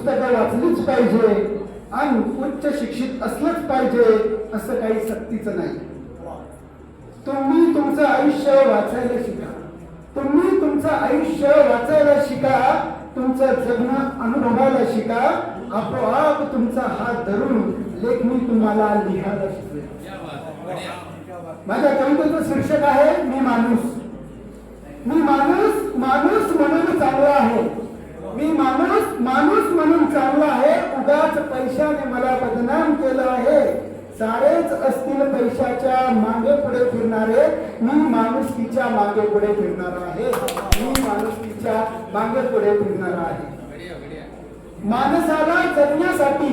पुस्तकं वाचलीच पाहिजे आणि उच्च शिक्षित असलंच पाहिजे असं काही सक्तीचं नाही. तुम्ही तुमचं आयुष्य वाचायला शिका. तुम्ही तुमचं आयुष्य वाचायला शिका तुमचं जगणं अनुभवायला शिका आपोआप तुमचा हात धरून लेख मी तुम्हाला लिहायला शिकले माझ्या कवितेचं शीर्षक आहे मी माणूस. मी माणूस माणूस म्हणून चांगला आहे. मी माणूस माणूस म्हणून चांगला आहे उगाच पैशाने मला बदनाम केलं आहे. सारेच असतील पैशाच्या मागे पुढे फिरणारे मी माणुसकीच्या मागे पुढे फिरणार आहे. मी माणुसकीच्या मागे पुढे फिरणार आहे. माणसाला जगण्यासाठी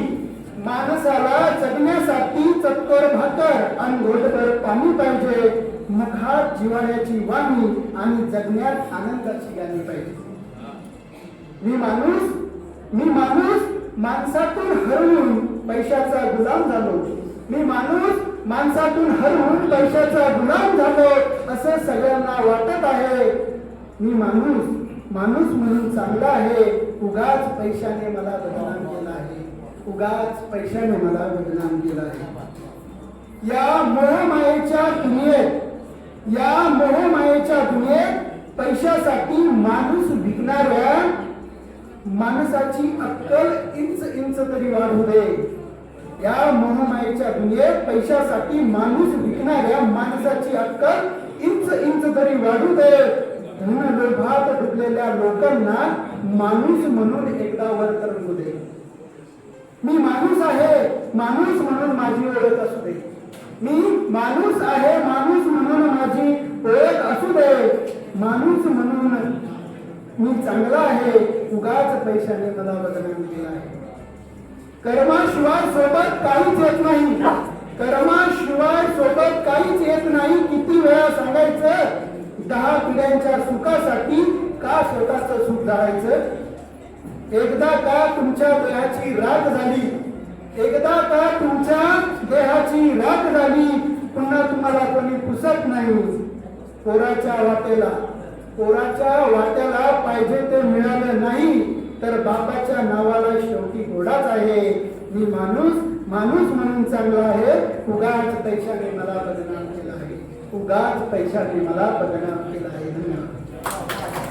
माणसाला जगण्यासाठी चत्तर भाकर आणि घोटभर पाणी पाहिजे. मुखात जिवाण्याची वाणी आणि जगण्यात आनंदाची गाणी पाहिजे. मी माणूस मी माणूस माणसातून हरवून पैशाचा गुलाम झालो. मी माणूस माणसातून हरवून पैशाचा गुलाम झालो असं सगळ्यांना वाटत आहे. मी माणूस माणूस म्हणून चांगला आहे. उगाच पैशाने मला बदनाम केला आहे. उगाच पैशाने मला बदनाम केला आहे. या मोहमायेच्या दुनियेत या मोहमायेच्या दुनियेत पैशासाठी माणूस विकणाऱ्या माणसाची अक्कल इंच इंच तरी वाढू दे. या मोहमायेच्या दुनियेत पैशासाठी माणूस विकणाऱ्या माणसाची अक्कल इंच इंच तरी वाढू दे. धन लोभात डुबलेल्या लोकांना माणूस म्हणून एकदा वर करू दे. मी माणूस आहे माणूस म्हणून माझी ओळख असू दे. मी माणूस आहे माणूस म्हणून माझी ओळख असू दे. माणूस म्हणून मी चांगला आहे उगाच पैशाने मला बदलून दिला आहे. कर्माशिवाय सोबत काहीच येत नाही. कर्माशिवाय सोबत काहीच येत नाही. किती वेळा सांगायचं दहा पिढ्यांच्या सुखासाठी का स्वतःच सुख जाळायचं एकदा का तुमच्या देहाची राख झाली? एकदा का तुमच्या देहाची राख झाली? पुन्हा तुम्हाला कोणी पुसत नाही. पोराच्या वाटेला पोराच्या वाट्याला पाहिजे ते मिळालं नाही तर बापाच्या नावाला शेवटी गोडाच आहे. मी माणूस माणूस म्हणून चांगला आहे. उगाच पैशाने मला बदनाम केला आहे. उगाच पैशाने मला बदनाम केला आहे. धन्यवाद.